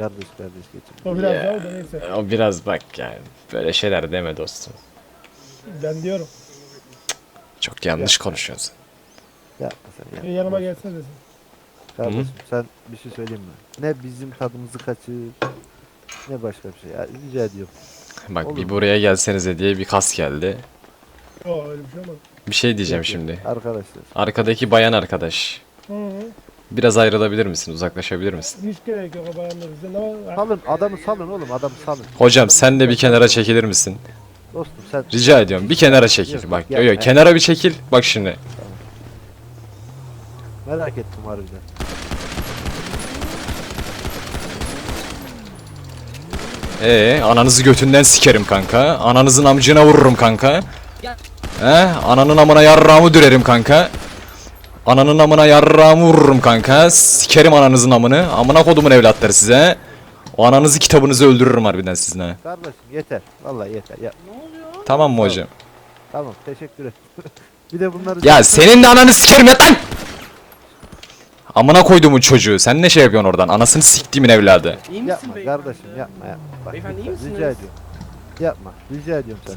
Kardeş kardeş geçin. O biraz Ya. daha da neyse. O biraz bak yani. Böyle şeyler deme dostum. Ben diyorum. Çok yanlış konuşuyorsun. Yapma sen yapma. Bir yanıma gelsene desin. Kardeşim sen bir şey söyleyeyim mi? Ne bizim tadımızı kaçır ne başka bir şey. Ya, rica ediyorum. Bak Olur bir buraya gelsenize diye bir kas geldi. Yok öyle bir şey olmaz. Bir şey diyeceğim şimdi. Arkadaşlar. Arkadaki bayan arkadaş. Hı hı. Biraz ayrılabilir misin? Uzaklaşabilir misin? Hiç gerek yok o bayanlar bizden ama Salın adamı salın oğlum adamı salın. Hocam sen de bir kenara çekilir misin? Dostum sen Rica ediyorum bir kenara çekil. Yok, Bak yok, yo yo yapma. kenara bir çekil. Bak şimdi. merak ettim harbiden. Ee, ananızı götünden sikerim kanka. Ananızın amcına vururum kanka. He, ananın amına yarrağımı dürerim kanka. Ananın amına yarrağımı vururum kanka. Sikerim ananızın amını. Amına kodumun evlatları size. O ananızı kitabınızı öldürürüm harbiden sizin ha. Kardeşim yeter. Vallahi yeter. Ya, Tamam mı hocam? tamam teşekkür ederim. bir de bunları Ya senin de ananı sikerim yat lan! Amına koyduğumun çocuğu. Sen ne şey yapıyorsun oradan? Anasını siktiğimin evladı. İyi misin yapma beyefendi? kardeşim yapma yapma. Bak, Beyefendi iyi lütfen, misiniz? Rica ediyorum. Yapma. Rica ediyorum sana.